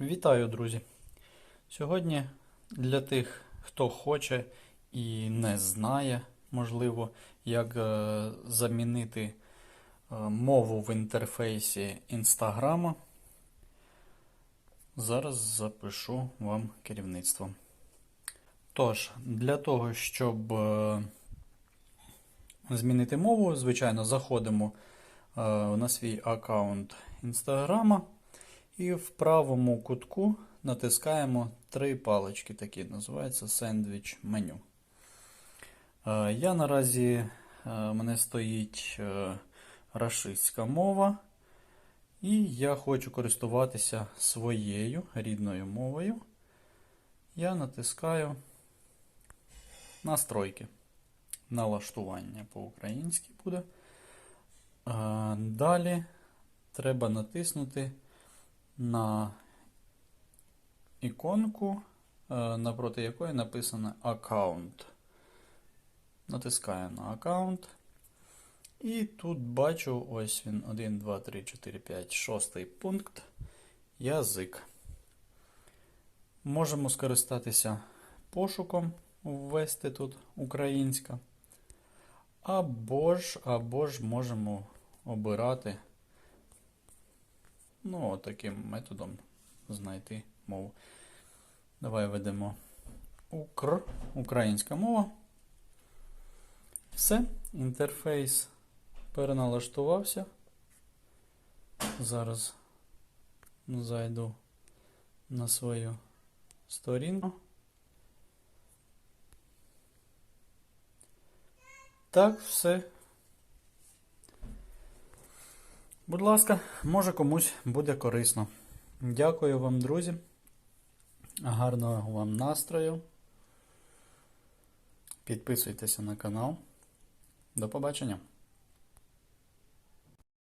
Вітаю, друзі! Сьогодні для тих, хто хоче і не знає, можливо, як е, замінити е, мову в інтерфейсі Інстаграма, зараз запишу вам керівництво. Тож, для того, щоб е, змінити мову, звичайно, заходимо на свій аккаунт Інстаграма. І в правому кутку натискаємо три палички, такі називаються сендвіч меню. Е, Я наразі е, мене стоїть е, рашистська мова, і я хочу користуватися своєю рідною мовою. Я натискаю настройки. Налаштування по-українськи буде. Далі треба натиснути на іконку, е, напроти якої написано аккаунт. Натискаю на аккаунт. І тут бачу ось він 1, 2, 3, 4, 5, 6 пункт. Язик. Можемо скористатися пошуком, ввести тут українська. Або ж, або ж можемо обирати Ну, таким методом знайти мову. Давай ведемо Укр, українська мова. Все, інтерфейс переналаштувався. Зараз зайду на свою сторінку. Так, все. Будь ласка, може комусь буде корисно. Дякую вам, друзі. Гарного вам настрою. Підписуйтеся на канал. До побачення.